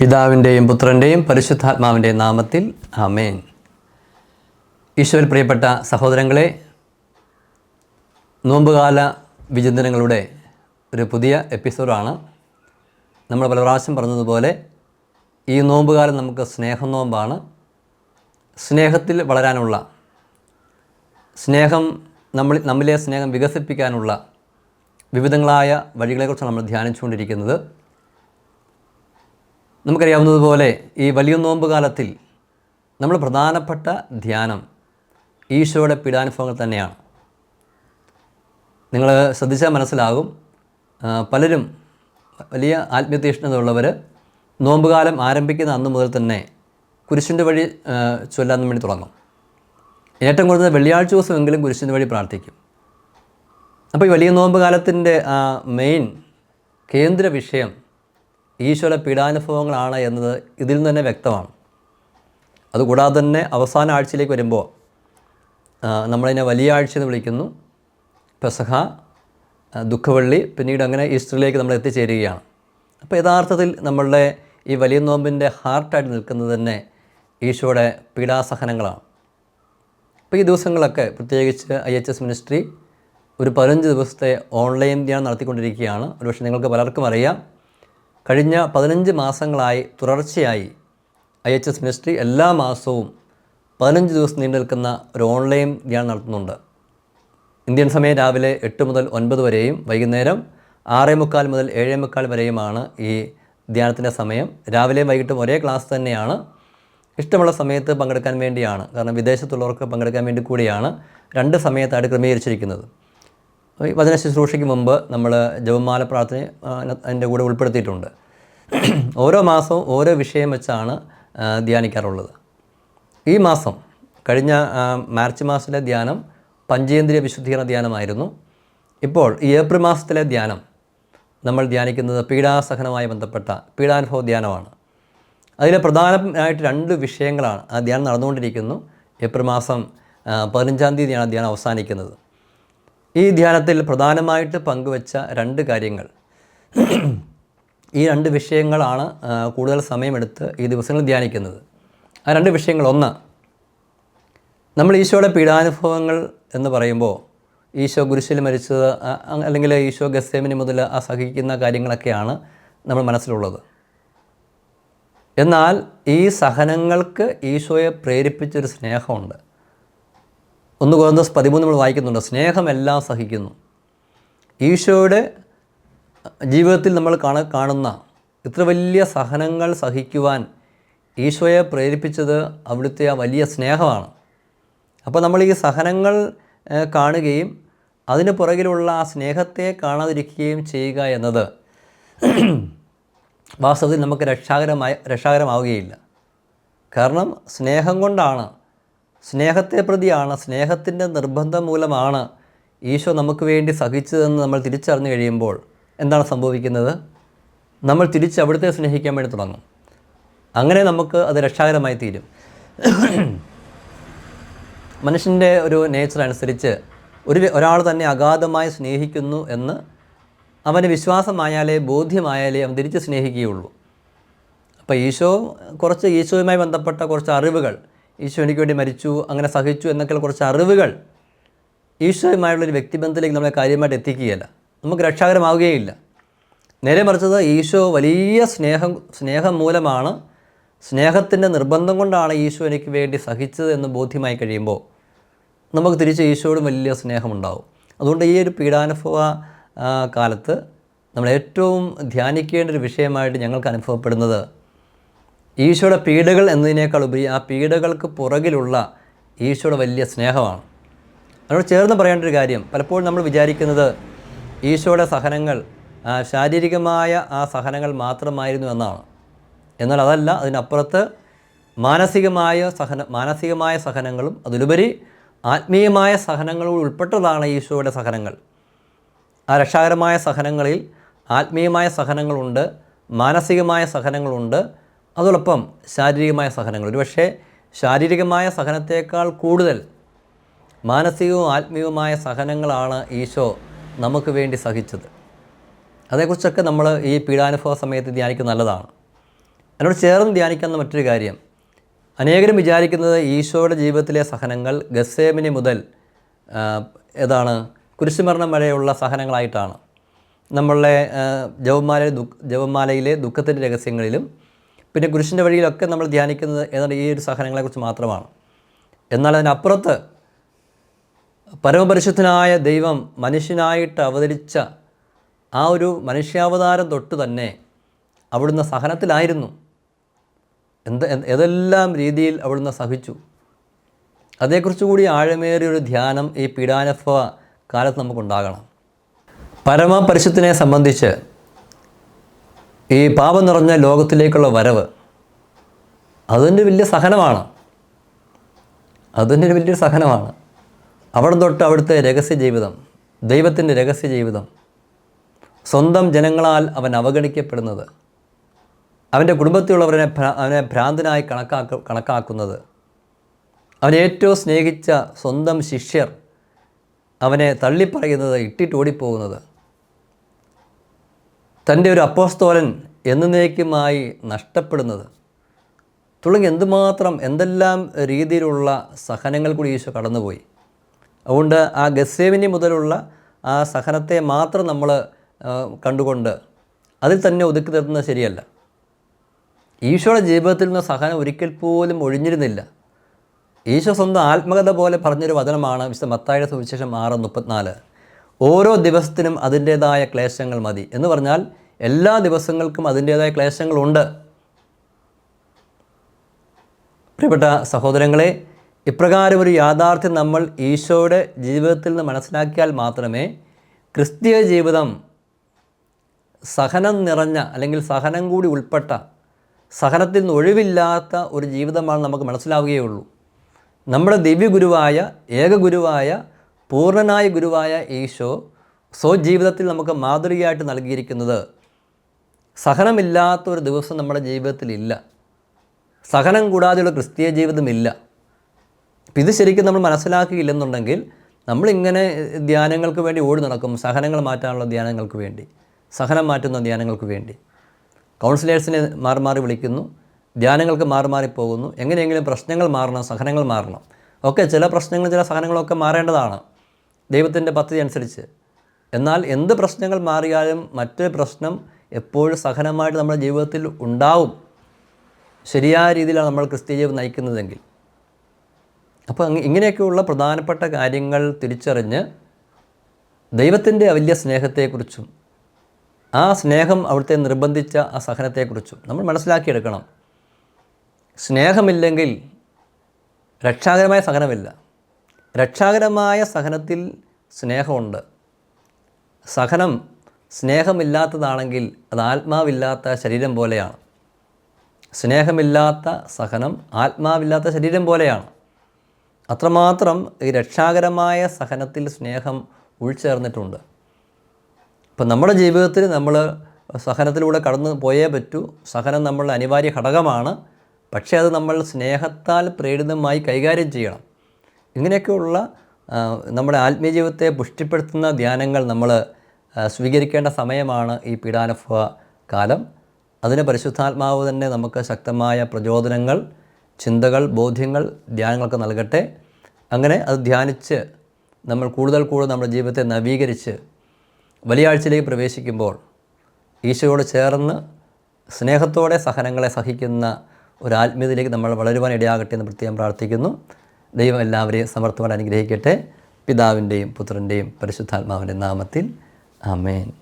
പിതാവിന്റെയും പുത്രന്റെയും പരിശുദ്ധാത്മാവിന്റെയും നാമത്തിൽ അമേൻ ഈശ്വര പ്രിയപ്പെട്ട സഹോദരങ്ങളെ നോമ്പുകാല വിചിന്തനങ്ങളുടെ ഒരു പുതിയ എപ്പിസോഡാണ്. നമ്മൾ പല പ്രാവശ്യം പറഞ്ഞതുപോലെ ഈ നോമ്പുകാലം നമുക്ക് സ്നേഹം നോമ്പാണ്. സ്നേഹത്തിൽ വളരാനുള്ള സ്നേഹം നമ്മൾ നമ്മിലെ സ്നേഹം വികസിപ്പിക്കാനുള്ള വിവിധങ്ങളായ വഴികളെക്കുറിച്ചാണ് നമ്മൾ ധ്യാനിച്ചുകൊണ്ടിരിക്കുന്നത്. നമുക്കറിയാവുന്നതുപോലെ ഈ വലിയ നോമ്പ് കാലത്തിൽ നമ്മൾ പ്രധാനപ്പെട്ട ധ്യാനം ഈശോയുടെ പീഡാനുഭവങ്ങൾ തന്നെയാണ്. നിങ്ങൾ ശ്രദ്ധിച്ചാൽ മനസ്സിലാകും പലരും വലിയ ആത്മീയതീഷ്ണതയുള്ളവർ നോമ്പുകാലം ആരംഭിക്കുന്ന അന്ന് മുതൽ തന്നെ കുരിശിന്റെ വഴി ചൊല്ലാൻ വേണ്ടി തുടങ്ങും. ഏറ്റവും കൂടുതൽ വെള്ളിയാഴ്ച ദിവസമെങ്കിലും കുരിശിന്റെ വഴി പ്രാർത്ഥിക്കും. അപ്പോൾ ഈ വലിയ നോമ്പ് ആ മെയിൻ കേന്ദ്ര വിഷയം ഈശോയുടെ പീഡാനുഭവങ്ങളാണ് എന്നത് ഇതിൽ നിന്ന് തന്നെ വ്യക്തമാണ്. അതുകൂടാതെ തന്നെ അവസാന ആഴ്ചയിലേക്ക് വരുമ്പോൾ നമ്മളതിനെ വലിയ ആഴ്ച എന്ന് വിളിക്കുന്നു. പെസഹ ദുഃഖവള്ളി പിന്നീട് അങ്ങനെ ഈസ്റ്ററിലേക്ക് നമ്മൾ എത്തിച്ചേരുകയാണ്. അപ്പോൾ യഥാർത്ഥത്തിൽ നമ്മളുടെ ഈ വലിയ നോമ്പിന്റെ ഹാർട്ടായിട്ട് നിൽക്കുന്നത് തന്നെ ഈശോയുടെ പീഡാസഹനങ്ങളാണ്. അപ്പോൾ ഈ ദിവസങ്ങളൊക്കെ പ്രത്യേകിച്ച് ഐ എച്ച് എസ് മിനിസ്ട്രി ഒരു പതിനഞ്ച് ദിവസത്തെ ഓൺലൈൻ ധ്യാനം നടത്തിക്കൊണ്ടിരിക്കുകയാണ്. ഒരുപക്ഷെ നിങ്ങൾക്ക് പലർക്കും അറിയാം. കഴിഞ്ഞ പതിനഞ്ച് മാസങ്ങളായി തുടർച്ചയായി ഐ എച്ച് എസ് മിനിസ്ട്രി എല്ലാ മാസവും പതിനഞ്ച് ദിവസം നീണ്ടു നിൽക്കുന്ന ഒരു ഓൺലൈൻ ധ്യാനം നടത്തുന്നുണ്ട്. ഇന്ത്യൻ സമയം രാവിലെ എട്ട് മുതൽ ഒൻപത് വരെയും വൈകുന്നേരം ആറേ മുക്കാൽ മുതൽ ഏഴേ മുക്കാൽ വരെയുമാണ് ഈ ധ്യാനത്തിന്റെ സമയം. രാവിലെയും വൈകിട്ടും ഒരേ ക്ലാസ് തന്നെയാണ്. ഇഷ്ടമുള്ള സമയത്ത് പങ്കെടുക്കാൻ വേണ്ടിയാണ്. കാരണം വിദേശത്തുള്ളവർക്ക് പങ്കെടുക്കാൻ വേണ്ടി കൂടിയാണ് രണ്ട് സമയത്തായിട്ട് ക്രമീകരിച്ചിരിക്കുന്നത്. വചന ശുശ്രൂഷയ്ക്ക് മുമ്പ് നമ്മൾ ജപമാല പ്രാർത്ഥന അതിന്റെ കൂടെ ഉൾപ്പെടുത്തിയിട്ടുണ്ട്. ഓരോ മാസവും ഓരോ വിഷയം വെച്ചാണ് ധ്യാനിക്കാറുള്ളത്. ഈ മാസം കഴിഞ്ഞ മാർച്ച് മാസത്തിലെ ധ്യാനം പഞ്ചേന്ദ്രിയ വിശുദ്ധീകരണ ധ്യാനമായിരുന്നു. ഇപ്പോൾ ഈ ഏപ്രിൽ മാസത്തിലെ ധ്യാനം നമ്മൾ ധ്യാനിക്കുന്നത് പീഡാസഹനവുമായി ബന്ധപ്പെട്ട പീഡാനുഭവ ധ്യാനമാണ്. അതിൽ പ്രധാനമായിട്ട് രണ്ട് വിഷയങ്ങളാണ് ആ ധ്യാനം നടന്നുകൊണ്ടിരിക്കുന്നു. ഏപ്രിൽ മാസം പതിനഞ്ചാം തീയതിയാണ് ധ്യാനം അവസാനിക്കുന്നത്. ഈ ധ്യാനത്തിൽ പ്രധാനമായിട്ട് പങ്കുവച്ച രണ്ട് കാര്യങ്ങൾ. ഈ രണ്ട് വിഷയങ്ങളാണ് കൂടുതൽ സമയമെടുത്ത് ഈ ദിവസങ്ങളിൽ ധ്യാനിക്കുന്നത്. ആ രണ്ട് വിഷയങ്ങൾ ഒന്ന് നമ്മൾ ഈശോയുടെ പീഡാനുഭവങ്ങൾ എന്ന് പറയുമ്പോൾ ഈശോ കുരിശിൽ മരിച്ചത് അല്ലെങ്കിൽ ഈശോ ഗസേമിന് മുതൽ സഹിക്കുന്ന കാര്യങ്ങളൊക്കെയാണ് നമ്മൾ മനസ്സിലുള്ളത്. എന്നാൽ ഈ സഹനങ്ങൾക്ക് ഈശോയെ പ്രേരിപ്പിച്ചൊരു സ്നേഹമുണ്ട്. ഒന്ന് കോന്തസ് പതിമൂന്ന് നമ്മൾ വായിക്കുന്നുണ്ട്. സ്നേഹമെല്ലാം സഹിക്കുന്നു. ഈശോയുടെ ജീവിതത്തിൽ നമ്മൾ കാണ കാണുന്ന ഇത്ര വലിയ സഹനങ്ങൾ സഹിക്കുവാൻ ഈശോയെ പ്രേരിപ്പിച്ചത് അവിടുത്തെ ആ വലിയ സ്നേഹമാണ്. അപ്പോൾ നമ്മൾ ഈ സഹനങ്ങൾ കാണുകയും അതിന് പുറകിലുള്ള ആ സ്നേഹത്തെ കാണാതിരിക്കുകയും ചെയ്യുക എന്നത് വാസ്തവത്തിൽ നമുക്ക് രക്ഷാകരമായി രക്ഷാകരമാവുകയില്ല. കാരണം സ്നേഹം കൊണ്ടാണ് സ്നേഹത്തെ പ്രതിയാണ് സ്നേഹത്തിന്റെ നിർബന്ധം മൂലമാണ് ഈശോ നമുക്ക് വേണ്ടി സഹിച്ചതെന്ന് നമ്മൾ തിരിച്ചറിഞ്ഞു കഴിയുമ്പോൾ എന്താണ് സംഭവിക്കുന്നത്? നമ്മൾ തിരിച്ച് അവിടുത്തെ സ്നേഹിക്കാൻ വേണ്ടി തുടങ്ങും. അങ്ങനെ നമുക്ക് അത് രക്ഷാകരമായി തീരും. മനുഷ്യന്റെ ഒരു നേച്ചർ അനുസരിച്ച് ഒരു ഒരാൾ തന്നെ അഗാധമായി സ്നേഹിക്കുന്നു എന്ന് അവന് വിശ്വാസമായാലേ ബോധ്യമായാലേ അവൻ തിരിച്ച് സ്നേഹിക്കുകയുള്ളൂ. അപ്പോൾ ഈശോ കുറച്ച് ഈശോയുമായി ബന്ധപ്പെട്ട കുറച്ച് അറിവുകൾ ഈശോ എനിക്ക് വേണ്ടി മരിച്ചു അങ്ങനെ സഹിച്ചു എന്നൊക്കെയുള്ള കുറച്ച് അറിവുകൾ ഈശോയുമായുള്ളൊരു വ്യക്തിബന്ധത്തിലേക്ക് നമ്മളെ കാര്യമായിട്ട് എത്തിക്കുകയില്ല. നമുക്ക് രക്ഷാകരമാവുകയില്ല. നേരെ മറിച്ചത് ഈശോ വലിയ സ്നേഹം സ്നേഹം മൂലമാണ് സ്നേഹത്തിന്റെ നിർബന്ധം കൊണ്ടാണ് ഈശോ എനിക്ക് വേണ്ടി സഹിച്ചത് എന്ന് ബോധ്യമായി കഴിയുമ്പോൾ നമുക്ക് തിരിച്ച് ഈശോയോടും വലിയ സ്നേഹമുണ്ടാവും. അതുകൊണ്ട് ഈ ഒരു പീഡാനുഭവ കാലത്ത് നമ്മൾ ഏറ്റവും ധ്യാനിക്കേണ്ട ഒരു വിഷയമായിട്ട് ഞങ്ങൾക്ക് അനുഭവപ്പെടുന്നത് ഈശോയുടെ പീഡകൾ എന്നതിനേക്കാൾ ഉപരി ആ പീഡകൾക്ക് പുറകിലുള്ള ഈശോയുടെ വലിയ സ്നേഹമാണ്. അതിനോട് ചേർന്ന് പറയേണ്ട ഒരു കാര്യം പലപ്പോഴും നമ്മൾ വിചാരിക്കുന്നത് ഈശോയുടെ സഹനങ്ങൾ ശാരീരികമായ ആ സഹനങ്ങൾ മാത്രമായിരുന്നു എന്നാണ്. എന്നാൽ അതല്ല അതിനപ്പുറത്ത് മാനസികമായ സഹന മാനസികമായ സഹനങ്ങളും അതിലുപരി ആത്മീയമായ സഹനങ്ങളും ഉൾപ്പെട്ടതാണ് ഈശോയുടെ സഹനങ്ങൾ. ആ രക്ഷാകരമായ സഹനങ്ങളിൽ ആത്മീയമായ സഹനങ്ങളുണ്ട് മാനസികമായ സഹനങ്ങളുണ്ട് അതോടൊപ്പം ശാരീരികമായ സഹനങ്ങൾ ഒരുപക്ഷെ ശാരീരികമായ സഹനത്തേക്കാൾ കൂടുതൽ മാനസികവും ആത്മീയവുമായ സഹനങ്ങളാണ് ഈശോ നമുക്ക് വേണ്ടി സഹിച്ചത്. അതേക്കുറിച്ചൊക്കെ നമ്മൾ ഈ പീഡാനുഭവ സമയത്ത് ധ്യാനിക്കുന്നത് നല്ലതാണ്. എന്നോട് ചേർന്ന് ധ്യാനിക്കുന്ന മറ്റൊരു കാര്യം അനേകരും വിചാരിക്കുന്നത് ഈശോയുടെ ജീവിതത്തിലെ സഹനങ്ങൾ ഗസേമിനി മുതൽ ഏതാണ് കുരിശുമരണം വരെയുള്ള സഹനങ്ങളായിട്ടാണ്. നമ്മളുടെ ജവന്മാലയിലെ ദുഃഖ ദു ജപമാലയിലെ ദുഃഖത്തിന്റെ രഹസ്യങ്ങളിലും പിന്നെ കുരിശിന്റെ വഴിയിലൊക്കെ നമ്മൾ ധ്യാനിക്കുന്നത് ഏതാണ്ട് ഈ ഒരു സഹനങ്ങളെക്കുറിച്ച് മാത്രമാണ്. എന്നാൽ അതിനപ്പുറത്ത് പരമപരിശുദ്ധനായ ദൈവം മനുഷ്യനായിട്ട് അവതരിച്ച ആ ഒരു മനുഷ്യാവതാരം തൊട്ട് തന്നെ അവിടുന്ന് സഹനത്തിലായിരുന്നു. എന്ത് ഏതെല്ലാം രീതിയിൽ അവിടുന്ന് സഹിച്ചു. അതേക്കുറിച്ച് കൂടി ആഴമേറിയ ഒരു ധ്യാനം ഈ പീഡാനുഭവ കാലത്ത് നമുക്കുണ്ടാകണം. പരമപരിശുദ്ധനെ സംബന്ധിച്ച് ഈ പാപം നിറഞ്ഞ ലോകത്തിലേക്കുള്ള വരവ് അതിന്റെ വലിയ സഹനമാണ്. അതിന്റെ വലിയൊരു സഹനമാണ്. അവിടെ തൊട്ട് അവിടുത്തെ രഹസ്യ ജീവിതം ദൈവത്തിന്റെ രഹസ്യ ജീവിതം സ്വന്തം ജനങ്ങളാൽ അവൻ അവഗണിക്കപ്പെടുന്നത് അവന്റെ കുടുംബത്തിലുള്ളവരെ അവനെ ഭ്രാന്തനായി കണക്കാക്ക കണക്കാക്കുന്നത്. അവൻ ഏറ്റവും സ്നേഹിച്ച സ്വന്തം ശിഷ്യർ അവനെ തള്ളിപ്പറയുന്നത് ഇട്ടിട്ട് ഓടിപ്പോകുന്നത് തന്റെ ഒരു അപ്പോസ്തോലൻ എന്നേക്കുമായി നഷ്ടപ്പെടുന്നത്. തുടങ്ങി എന്തുമാത്രം എന്തെല്ലാം രീതിയിലുള്ള സഹനങ്ങൾ കൂടി ഈശോ കടന്നുപോയി. അതുകൊണ്ട് ആ ഗസേവിനി മുതലുള്ള ആ സഹനത്തെ മാത്രം നമ്മൾ കണ്ടുകൊണ്ട് അതിൽ തന്നെ ഒതുക്കി നിർത്തുന്നത് ശരിയല്ല. ഈശോയുടെ ജീവിതത്തിൽ നിന്ന് സഹനം ഒരിക്കൽ പോലും ഒഴിഞ്ഞിരുന്നില്ല. ഈശോ സ്വന്തം ആത്മകഥ പോലെ പറഞ്ഞൊരു വചനമാണ് വിശുദ്ധ മത്തായുടെ സുവിശേഷം ആറ് മുപ്പത്തിനാല്. ഓരോ ദിവസത്തിനും അതിന്റേതായ ക്ലേശങ്ങൾ മതി. എന്ന് പറഞ്ഞാൽ എല്ലാ ദിവസങ്ങൾക്കും അതിന്റേതായ ക്ലേശങ്ങളുണ്ട്. പ്രിയപ്പെട്ട സഹോദരങ്ങളെ ഇപ്രകാരം ഒരു യാഥാർത്ഥ്യം നമ്മൾ ഈശോയുടെ ജീവിതത്തിൽ നിന്ന് മനസ്സിലാക്കിയാൽ മാത്രമേ ക്രിസ്തീയ ജീവിതം സഹനം നിറഞ്ഞ അല്ലെങ്കിൽ സഹനം കൂടി ഉൾപ്പെട്ട സഹനത്തിൽ നിന്ന് ഒഴിവില്ലാത്ത ഒരു ജീവിതമാണ് നമുക്ക് മനസ്സിലാവുകയുള്ളൂ. നമ്മുടെ ദിവ്യഗുരുവായ ഏകഗുരുവായ പൂർണനായ ഗുരുവായ ഈശോ സ്വജീവിതത്തിൽ നമുക്ക് മാതൃകയായിട്ട് നൽകിയിരിക്കുന്നത് സഹനമില്ലാത്ത ഒരു ദിവസം നമ്മുടെ ജീവിതത്തിലില്ല. സഹനം കൂടാതെയുള്ള ക്രിസ്തീയ ജീവിതമില്ല. അപ്പം ഇത് ശരിക്കും നമ്മൾ മനസ്സിലാക്കിയില്ലെന്നുണ്ടെങ്കിൽ നമ്മളിങ്ങനെ ധ്യാനങ്ങൾക്ക് വേണ്ടി ഓടി നടക്കും സഹനങ്ങൾ മാറ്റാനുള്ള ധ്യാനങ്ങൾക്ക് വേണ്ടി സഹനം മാറ്റുന്ന ധ്യാനങ്ങൾക്ക് വേണ്ടി. കൗൺസിലേഴ്സിനെ മാറി മാറി വിളിക്കുന്നു ധ്യാനങ്ങൾക്ക് മാറി മാറി പോകുന്നു എങ്ങനെയെങ്കിലും പ്രശ്നങ്ങൾ മാറണം സഹനങ്ങൾ മാറണം. ഒക്കെ ചില പ്രശ്നങ്ങൾ ചില സഹനങ്ങളൊക്കെ മാറേണ്ടതാണ്. ദൈവത്തിന്റെ പദ്ധതി അനുസരിച്ച്. എന്നാൽ എന്ത് പ്രശ്നങ്ങൾ മാറിയാലും മറ്റൊരു പ്രശ്നം എപ്പോഴും സഹനമായിട്ട് നമ്മുടെ ജീവിതത്തിൽ ഉണ്ടാവും. ശരിയായ രീതിയിലാണ് നമ്മൾ ക്രിസ്ത്യ ജീവിതം നയിക്കുന്നതെങ്കിൽ. അപ്പോൾ ഇങ്ങനെയൊക്കെയുള്ള പ്രധാനപ്പെട്ട കാര്യങ്ങൾ തിരിച്ചറിഞ്ഞ് ദൈവത്തിന്റെ വലിയ സ്നേഹത്തെക്കുറിച്ചും ആ സ്നേഹം അവിടുത്തെ നിർബന്ധിച്ച ആ സഹനത്തെക്കുറിച്ചും നമ്മൾ മനസ്സിലാക്കിയെടുക്കണം. സ്നേഹമില്ലെങ്കിൽ രക്ഷാകരമായ സഹനമില്ല. രക്ഷാകരമായ സഹനത്തിൽ സ്നേഹമുണ്ട്. സഹനം സ്നേഹമില്ലാത്തതാണെങ്കിൽ അത് ആത്മാവില്ലാത്ത ശരീരം പോലെയാണ്. സ്നേഹമില്ലാത്ത സഹനം ആത്മാവില്ലാത്ത ശരീരം പോലെയാണ്. അത്രമാത്രം ഈ രക്ഷാകരമായ സഹനത്തിൽ സ്നേഹം ഉൾച്ചേർന്നിട്ടുണ്ട്. ഇപ്പം നമ്മുടെ ജീവിതത്തിൽ നമ്മൾ സഹനത്തിലൂടെ കടന്നു പോയേ പറ്റൂ. സഹനം നമ്മളുടെ അനിവാര്യ ഘടകമാണ്. പക്ഷേ അത് നമ്മൾ സ്നേഹത്താൽ പ്രേരിതമായി കൈകാര്യം ചെയ്യണം. ഇങ്ങനെയൊക്കെയുള്ള നമ്മുടെ ആത്മീയ ജീവിതത്തെ പുഷ്ടിപ്പെടുത്തുന്ന ധ്യാനങ്ങൾ നമ്മൾ സ്വീകരിക്കേണ്ട സമയമാണ് ഈ പീഡാനുഭവ കാലം. അതിന് പരിശുദ്ധാത്മാവ് തന്നെ നമുക്ക് ശക്തമായ പ്രചോദനങ്ങൾ ചിന്തകൾ ബോധ്യങ്ങൾ ധ്യാനങ്ങളൊക്കെ നൽകട്ടെ. അങ്ങനെ അത് ധ്യാനിച്ച് നമ്മൾ കൂടുതൽ കൂടുതൽ നമ്മുടെ ജീവിതത്തെ നവീകരിച്ച് വലിയ ആഴ്ചയിലേക്ക് പ്രവേശിക്കുമ്പോൾ ഈശോയോട് ചേർന്ന് സ്നേഹത്തോടെ സഹനങ്ങളെ സഹിക്കുന്ന ഒരു ആത്മീയതയിലേക്ക് നമ്മൾ വളരുവാൻ ഇടയാകട്ടെ എന്ന് പ്രത്യേകം പ്രാർത്ഥിക്കുന്നു. ദൈവം എല്ലാവരെയും സമർത്ഥമായി അനുഗ്രഹിക്കട്ടെ. പിതാവിന്റെയും പുത്രന്റെയും പരിശുദ്ധാത്മാവിന്റെ നാമത്തിൽ. ആമേൻ.